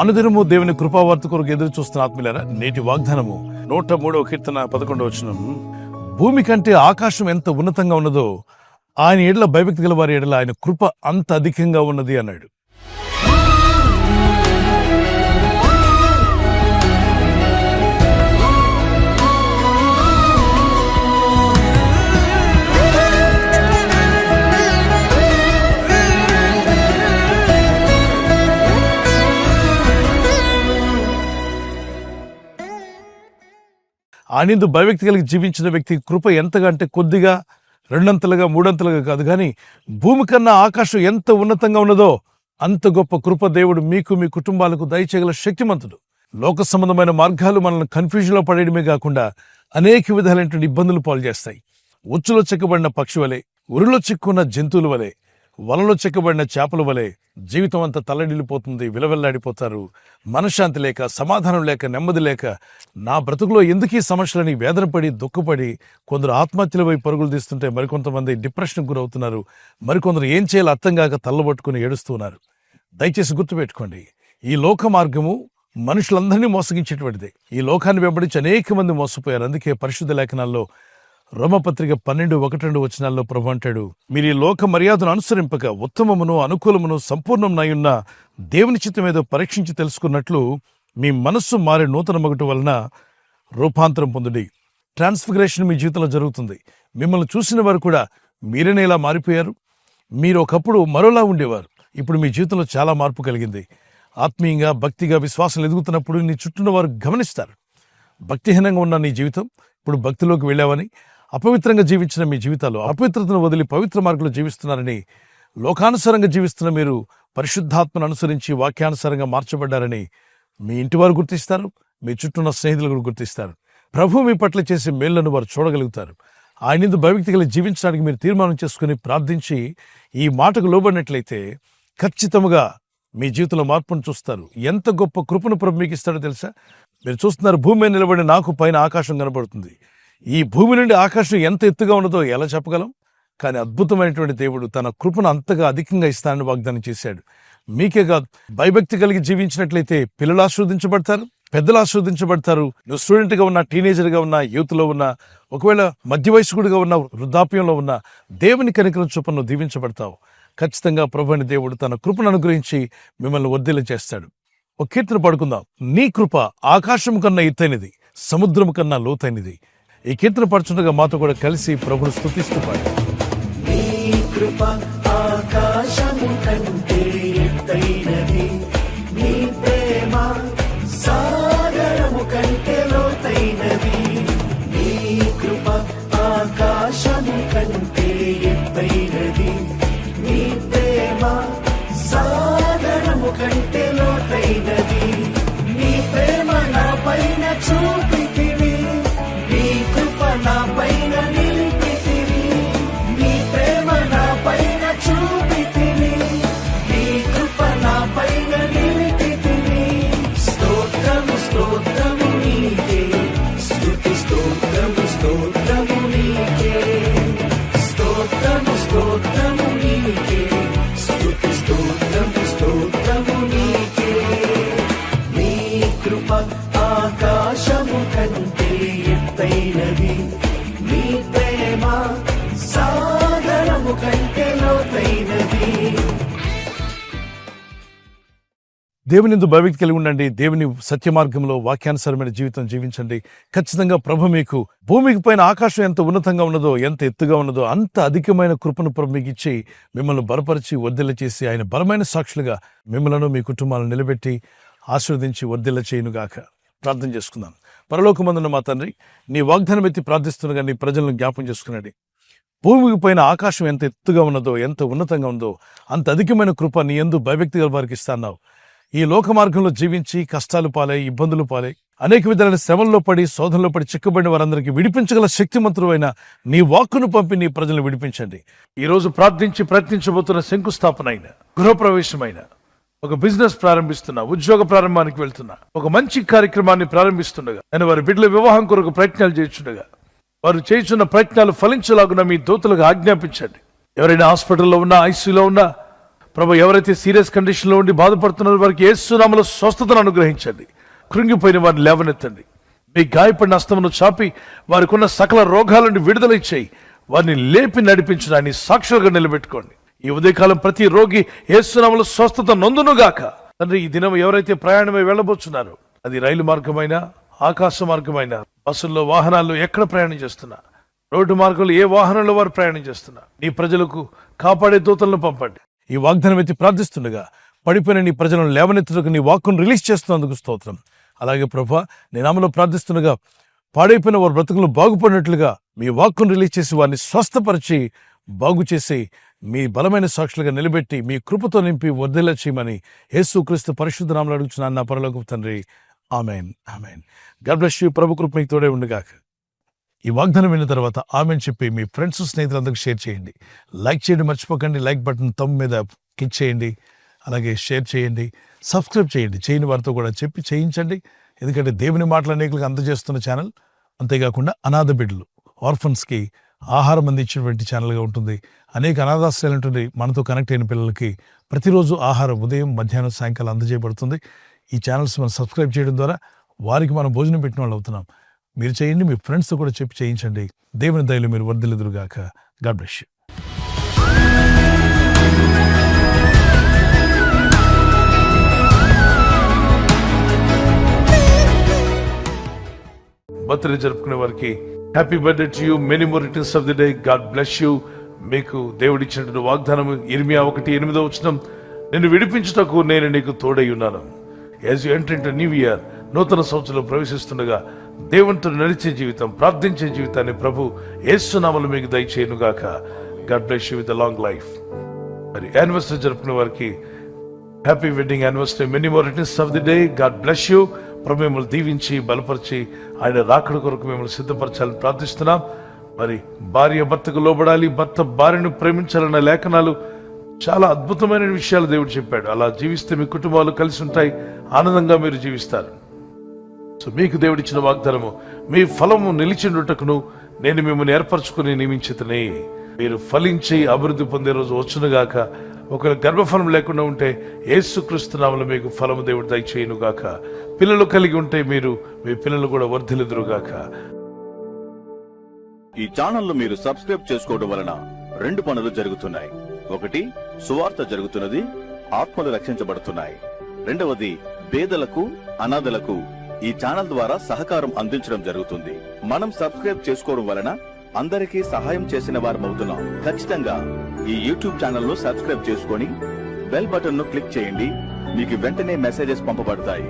అనుదినము దేవుని కృపావార్త కొరకు ఎదురు చూస్తున్న ఆత్మీయులారా నేటి వాగ్దానము నూట మూడవ కీర్తన పదకొండవ వచనం. భూమి కంటే ఆకాశం ఎంత ఉన్నతంగా ఉన్నదో ఆయన ఏడల భయభక్తి గల వారి ఎడల ఆయన కృప అంత అధికంగా ఉన్నది అన్నాడు. ఆయనందు భయవ్యక్తి కలిగి జీవించిన వ్యక్తి కృప ఎంతగా అంటే కొద్దిగా రెండంతలుగా మూడంతలుగా కాదు కానీ భూమి కన్నా ఆకాశం ఎంత ఉన్నతంగా ఉన్నదో అంత గొప్ప కృప దేవుడు మీకు మీ కుటుంబాలకు దయచేయగల శక్తిమంతుడు. లోక సంబంధమైన మార్గాలు మనల్ని కన్ఫ్యూజన్లో పడేయడమే కాకుండా అనేక విధాలైనటువంటి ఇబ్బందులు పాలు చేస్తాయి. ఉచ్చులో చెక్కబడిన పక్షి వలె ఉరిలో చిక్కున్న జంతువుల వలె వలలో చెక్కబడిన చేపల వలె జీవితం అంతా తల్లడిల్లిపోతుంది విలవెల్లాడిపోతారు. మనశ్శాంతి లేక సమాధానం లేక నెమ్మది లేక నా బ్రతుకులో ఎందుకు ఈ సమస్యలని వేదనపడి దుఃఖపడి కొందరు ఆత్మహత్యల వైపు పరుగులు తీస్తుంటే మరికొంతమంది డిప్రెషన్కి గురవుతున్నారు. మరికొందరు ఏం చేయాలో అర్థం కాక తల్లబట్టుకుని ఏడుస్తున్నారు దయచేసి గుర్తుపెట్టుకోండి ఈ లోక మార్గము మనుషులందరినీ మోసగించేటువంటిది. ఈ లోకాన్ని వెంబడించి అనేక మంది మోసపోయారు. అందుకే పరిశుద్ధ లేఖనాల్లో రోమపత్రిక పన్నెండు ఒకటి రెండు వచనాల్లో ప్రభు అంటాడు మీరు ఈ లోక మర్యాదను అనుసరింపక ఉత్తమమును అనుకూలమును సంపూర్ణమునయున్న దేవుని చిత్తం ఏదో పరీక్షించి తెలుసుకున్నట్లు మీ మనస్సు మారే నూతన మగటు వలన రూపాంతరం పొందుడి. ట్రాన్స్ఫిగరేషన్ మీ జీవితంలో జరుగుతుంది. మిమ్మల్ని చూసిన వారు కూడా మీరేనే ఇలా మారిపోయారు? మీరు ఒకప్పుడు మరోలా ఉండేవారు. ఇప్పుడు మీ జీవితంలో చాలా మార్పు కలిగింది. ఆత్మీయంగా భక్తిగా విశ్వాసం ఎదుగుతున్నప్పుడు నీ చుట్టూ వారు గమనిస్తారు. భక్తిహీనంగా ఉన్న నీ జీవితం ఇప్పుడు భక్తిలోకి వెళ్ళావని అపవిత్రంగా జీవించిన మీ జీవితాలు అపవిత్రతను వదిలి పవిత్ర మార్గంలో జీవిస్తున్నారని లోకానుసారంగా జీవిస్తున్న మీరు పరిశుద్ధాత్మను అనుసరించి వాక్యానుసారంగా మార్చబడ్డారని మీ ఇంటి వారు గుర్తిస్తారు మీ చుట్టూ ఉన్న స్నేహితులు కూడా గుర్తిస్తారు. ప్రభు మీ పట్ల చేసే మేళ్ళను వారు చూడగలుగుతారు. ఆయన భయభక్తి కలిగి జీవించడానికి మీరు తీర్మానం చేసుకుని ప్రార్థించి ఈ మాటకు లోబడినట్లయితే ఖచ్చితంగా మీ జీవితంలో మార్పును చూస్తారు. ఎంత గొప్ప కృపను ప్రభు మీకు ఇస్తాడో తెలుసా? మీరు చూస్తున్నారు భూమి మీద నిలబడి నాకు పైన ఆకాశం కనబడుతుంది. ఈ భూమి నుండి ఆకాశం ఎంత ఎత్తుగా ఉన్నదో ఎలా చెప్పగలం? కానీ అద్భుతమైనటువంటి దేవుడు తన కృపను అంతగా అధికంగా ఇస్తానని వాగ్దానం చేశాడు. మీకే కాదు భయభక్తి కలిగి జీవించినట్లయితే పిల్లలు ఆస్వాదించబడతారు పెద్దలు ఆస్వాదించబడతారు నువ్వు స్టూడెంట్గా ఉన్న ఉన్నా ఉన్న యూత్లో ఉన్నా ఉన్నా ఒకవేళ మధ్య వయస్కుడిగా ఉన్నా వృద్ధాప్యంలో ఉన్నా దేవుని కనికరం చొప్పున నువ్వు దీవించబడతావు. ఖచ్చితంగా ప్రభుని దేవుడు తన కృపను అనుగ్రహించి మిమ్మల్ని వర్ధిల్ల చేస్తాడు. ఒక కీర్తన పడుకుందాం. నీ కృప ఆకాశం కన్నా ఎత్తైనది సముద్రం కన్నా లోతైనది. ఈ కీర్తన పడుచుండగా మాతో కూడా కలిసి ప్రభుని స్తుతిస్తూ పాడు కృప ఆకాశము దేవుని ఎందు భయభక్తి కలిగి ఉండండి. దేవుని సత్య మార్గంలో వాక్యానుసరమైన జీవితం జీవించండి. ఖచ్చితంగా ప్రభు మీకు భూమికి పైన ఆకాశం ఎంత ఉన్నతంగా ఉన్నదో ఎంత ఎత్తుగా ఉన్నదో అంత అధికమైన కృపను ప్రభు మీకు ఇచ్చి మిమ్మల్ని బలపరిచి వర్ధిల్ల చేసి ఆయన బలమైన సాక్షులుగా మిమ్మలను మీ కుటుంబాలను నిలబెట్టి ఆశీర్వదించి వర్ధిల్ల చేయనుగాక ప్రార్థన చేసుకుందాం. పరలోకమందున మా తండ్రి నీ వాగ్దానం ఎత్తి ప్రార్థిస్తుండగా నీ ప్రజలను జ్ఞాపం చేసుకున్నాడు భూమికి పైన ఆకాశం ఎంత ఎత్తుగా ఉన్నదో ఎంత ఉన్నతంగా ఉందో అంత అధికమైన కృప నీ ఎందు భయభక్తి గల వారికి ఇస్తాన్నావు ఈ లోక మార్గంలో జీవించి కష్టాలు పాలై ఇబ్బందులు పాలై అనేక విధాలైన శ్రమల్లో పడి శోధనలో పడి చిక్కుబడిన వారందరికీ విడిపించగల శక్తిమంతుడు అయిన నీ వాక్కును పంపి నీ ప్రజలను విడిపించండి. ఈ రోజు ప్రార్థించి ప్రయత్నించబోతున్న శంకుస్థాపన అయిన గృహప్రవేశమైన ఒక బిజినెస్ ప్రారంభిస్తున్నా ఉద్యోగ ప్రారంభానికి వెళ్తున్నా ఒక మంచి కార్యక్రమాన్ని ప్రారంభిస్తుండగా నేను వారి బిడ్డల వివాహం కొరకు ప్రయత్నాలు చేయించుండగా వారు చేస్తున్న ప్రయత్నాలు ఫలించలాగున మీ దూతలకు ఆజ్ఞాపించండి. ఎవరైనా హాస్పిటల్లో ఉన్నా ఐసీలో ఉన్నా ప్రభు ఎవరైతే సీరియస్ కండిషన్లో ఉండి బాధపడుతున్నారో వారికి ఏసునామలో స్వస్థతను అనుగ్రహించండి. కృంగిపోయిన వారిని లేవనెత్తండి. మీ గాయపడిన అస్తమును చాపి వారికి ఉన్న సకల రోగాల నుండి విడుదల ఇచ్చేయి. వారిని లేపి నడిపించడాన్ని సాక్షులుగా నిలబెట్టుకోండి. ఈ ఉదయకాలం ప్రతి రోగి ఏసునామలో స్వస్థత నొందునుగాక తండ్రి ఈ దినం ఎవరైతే ప్రయాణమై వెళ్ళబోతున్నారో అది రైలు మార్గమైనా ఆకాశ మార్గమైనా బస్సుల్లో వాహనాల్లో ఎక్కడ ప్రయాణం చేస్తున్నా రోడ్డు మార్గంలో ఏ వాహనంలో వారు ప్రయాణం చేస్తున్నా నీ ప్రజలకు కాపాడే దూతలను పంపండి. ఈ వాగ్దానం ఎత్తి ప్రార్థిస్తుండగా పడిపోయిన నీ ప్రజలను లేవనెత్తుకు నీ వాక్కును రిలీజ్ చేస్తున్నందుకు స్తోత్రం. అలాగే ప్రభా నీ నామలో ప్రార్థిస్తుండగా పాడైపోయిన వారి బ్రతుకులు బాగుపడినట్లుగా మీ వాక్కును రిలీజ్ చేసి వారిని స్వస్థపరిచి బాగు చేసి మీ బలమైన సాక్షులుగా నిలబెట్టి మీ కృపతో నింపి వర్ధిల్ల చేయమని యేసుక్రీస్తు పరిశుద్ధ నామలు అడుగుతున్నాను నా పరలోకపు తండ్రి. Amen. Amen. God bless you. ప్రభు కృప మీకు తోడే ఉండగాక. ఈ వాగ్దానం విన్న తర్వాత ఆమెను చెప్పి మీ ఫ్రెండ్స్ స్నేహితులందరికీ షేర్ చేయండి. లైక్ చేయడం మర్చిపోకండి. లైక్ బటన్ తమ్ మీద క్లిక్ చేయండి. అలాగే షేర్ చేయండి. సబ్స్క్రైబ్ చేయండి. చేయని వారితో కూడా చెప్పి చేయించండి. ఎందుకంటే దేవుని మాటలు అనేకులకు అందజేస్తున్న ఛానల్. అంతేకాకుండా అనాథ బిడ్డలు ఆర్ఫన్స్కి ఆహారం అందించినటువంటి ఛానల్గా ఉంటుంది. అనేక అనాథాశ్రయాలు ఉంటుంది మనతో కనెక్ట్ అయిన పిల్లలకి ప్రతిరోజు ఆహారం ఉదయం మధ్యాహ్నం సాయంకాలం అందజేయబడుతుంది. ఈ ఛానల్స్ మనం సబ్స్క్రైబ్ చేయడం ద్వారా వారికి మనం భోజనం పెట్టిన వాళ్ళు అవుతున్నాం. మీరు చేయండి మీ ఫ్రెండ్స్తో కూడా చెప్పి చేయించండి. దేవుని దయలు మీరు వర్ధిల్లుదురుగాక. God bless you. బర్త్డే జరుపుకునే వారికి happy birthday to you. Many more returns of the day. God bless you. మీకు దేవుడిచ్చినటువంటి వాగ్దానం ఇర్మియా ఒకటి ఎనిమిదో వచ్చిన నేను విడిపించుటకు నేను నీకు తోడై ఉన్నాను. As you enter into new year నూతన సంవత్సరంలో ప్రవేశిస్తుండగా దేవునితో నడిచే జీవితం ప్రార్థించే జీవితాన్ని ప్రభు ఏసునామలు మీకు దయచేయనుగాక. God bless you with long life మరి యానివర్సరీ జరుపుకునే వారికి happy wedding anniversary many more returns of the day god bless you ప్రభు మిమ్మల్ని దీవించి బలపరిచి ఆయన రాకడ కొరకు మిమ్మల్ని సిద్ధపరచాలని ప్రార్థిస్తున్నాం. మరి భార్య భర్తకు లోబడాలి భర్త భార్యను ప్రేమించాలన్న లేఖనాలు చాలా అద్భుతమైన విషయాలు దేవుడు చెప్పాడు. అలా జీవిస్తే మీ కుటుంబాలు కలిసి ఉంటాయి. ఆనందంగా మీరు జీవిస్తారు. సో మీకు దేవుడిచ్చిన వాగ్దానము మీ ఫలము నిలిచిండుటకును నేను మిమ్మల్ని ఏర్పరచుకుని నియమించితనే. మీరు ఫలించి అభివృద్ధి పొందే రోజు వచ్చునుగాక. ఒకవేళ గర్భఫలం లేకుండా ఉంటే ఏసుక్రీస్తునామలు మీకు ఫలము దేవుడు దయచేయునుగాక. పిల్లలు కలిగి ఉంటే మీరు మీ పిల్లలు కూడా వర్ధిల్లుదురుగాక. ఈ ఛానల్ను మీరు సబ్స్క్రైబ్ చేసుకోవడం వలన రెండు పనులు జరుగుతున్నాయి. ఒకటి సువార్త జరుగుతున్నది ఆత్మలు రక్షించబడుతున్నాయి. రెండవది పేదలకు అనాథలకు ఈ ఛానల్ ద్వారా సహకారం అందించడం జరుగుతుంది. మనం సబ్స్క్రైబ్ చేసుకోవడం వలన అందరికీ సహాయం చేసిన వారమవుతున్నాం. ఖచ్చితంగా ఈ యూట్యూబ్ ఛానల్ను సబ్స్క్రైబ్ చేసుకొని బెల్ బటన్ను క్లిక్ చేయండి. మీకు వెంటనే మెసేజెస్ పంపబడతాయి.